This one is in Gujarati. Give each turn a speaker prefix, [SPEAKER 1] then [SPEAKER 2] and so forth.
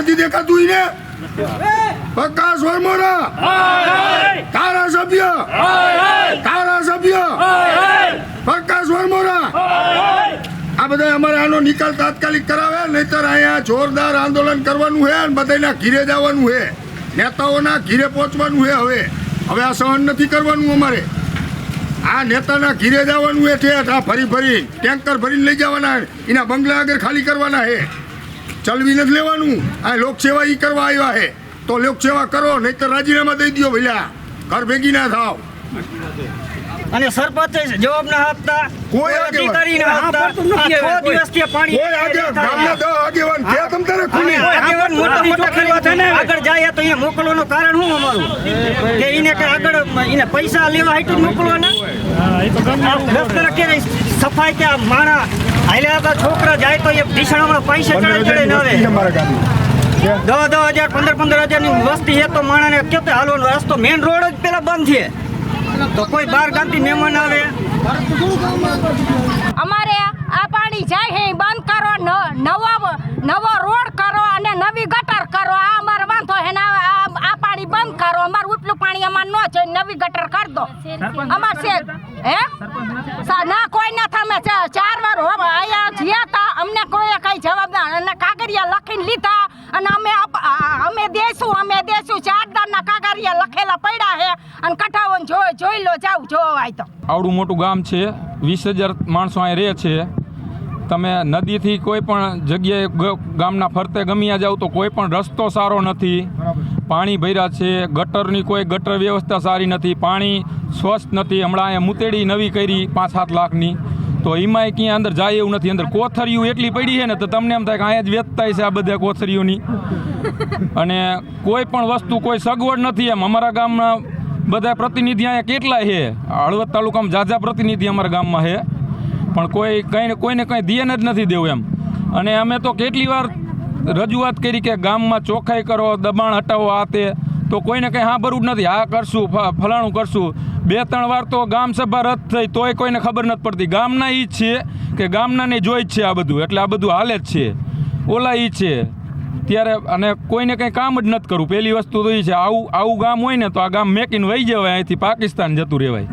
[SPEAKER 1] નથી દેખાતું ને પ્રકાશ વર્મોરા ધારાસભ્ય. ધારાસભ્ય. પ્રકાશ વર્મોરા આ બધા અમારે આનો નિકાલ તાત્કાલિક કરાવે, નહીતર અહીંયા જોરદાર આંદોલન કરવાનું છે અને બધાના ઘીરે જવાનું છે નેતાઓના ઘીરે પહોંચવાનું છે હવે. હવે આ સહન નથી કરવાનું અમારે. આ નેતાના ઘીરે જવાનું છે આ ફરી ફરી ટેન્કર ભરીને લઈ જવાના એના બંગલા આગળ ખાલી કરવાના છે ચલવી નથી લેવાનું. આ લોકસેવા એ કરવા આવ્યા છે તો લોકસેવા કરો નહીતર રાજીનામા દઈ દો ભઈલા. ઘર ભેગી ના થાવ.
[SPEAKER 2] અને સરપંચ જવાબ ના આપતા
[SPEAKER 1] કોઈ
[SPEAKER 2] અધિકારી ના આપતા આ છ દિવસથી પાણી
[SPEAKER 1] કોઈ આગે આગેવાન કે તમ તારે ખુલી
[SPEAKER 2] આગેવાન મોટા મોટા ખાલી આગળ જાય તો અહીંયા મોકલવાનું કારણ શું અમારું? કે એને કે આગળ એને પૈસા લેવા હાટું મોકલવાના? રસ્તા કે સફાઈ કે આ માણા હાલ્યા હતા છોકરા જાય તો એ ભીષણમાં પૈસા ચડે ચડે ન આવે. દસ દસ હજાર પંદર પંદર હજારની વસ્તી છે તો માણસને કેતો હાલવાનો રસ્તો? મેઇન રોડ જ પેલા બંધ છે. તો કોઈ બાર ગામથી મહેમાન આવે.
[SPEAKER 3] અમારે આ પાણી જાય છે ઈ બંધ કરો ન- નવો નવો રોડ કરો અને નવી ગટર કરો આ અમારે વાંધો છે ને આ આ- આ પાણી બંધ કરો અમારે ઉપલું પાણી અમારે ન છે નવી ગટર કરી દો. અમાર છે હે? ના કોઈ ના થામે ચાર વાર હો આયા જ્યાં તા અમને કોઈ કઈ જવાબ ના અને કાગરિયા લખીને લીધા. અને અમે અમે દેશું અમે દેશું. ચાર દારના કાગરિયા લખેલા પડ્યા હે અને કઠાવન જોઈ જોઈ લો જાવ જોવાય તો.
[SPEAKER 4] આવડું મોટું ગામ છે. વીસ હજાર માણસો અહીં રહે છે. તમે નદીથી કોઈ પણ જગ્યાએ ગામના ફરતે ગમ્યા જાવ તો કોઈ પણ રસ્તો સારો નથી. પાણી ભર્યા છે. ગટરની કોઈ ગટર વ્યવસ્થા સારી નથી. પાણી સ્વચ્છ નથી. હમણાં અહીંયા મુતેડી નવી કરી પાંચ સાત લાખની. તો એમાંય ક્યાં અંદર જાય એવું નથી. અંદર કોથરીઓ એટલી પડી છે ને, તો તમને એમ થાય કે અહીંયા જ વેચતા છે આ બધા કોથરીઓની અને કોઈ પણ વસ્તુ, કોઈ સગવડ નથી એમ. અમારા ગામના બધા પ્રતિનિધિ અહીંયા કેટલાય છે? હળવદ તાલુકામાં જાજા પ્રતિનિધિ અમારા ગામમાં છે. પણ કોઈ કંઈ કોઈને કંઈ ધ્યાન જ નથી દેવું એમ. અને અમે તો કેટલી વાર રજૂઆત કરી કે ગામમાં ચોખ્ખાઈ કરો, દબાણ હટાવો આ તે. તો કોઈને કંઈ સાંભળવું જ નથી. હા કરશું ફલાણું કરશું. બે, ત્રણ વાર તો ગામ સભા રદ થઈ, તોય કોઈને ખબર નથી પડતી. ગામના જ છે કે ગામનાને જોઈ જ છે આ બધું. એટલે આ બધું હાલે જ છે. ઓલા ઈ છે. ત્યારે અને કોઈને કંઈ કામ જ નથી કરવું. પહેલી વસ્તુ તો એ છે. આવું આવું ગામ હોય ને તો આ ગામ મેકીને વહી જવાય. અહીંથી પાકિસ્તાન જતું રહેવાય.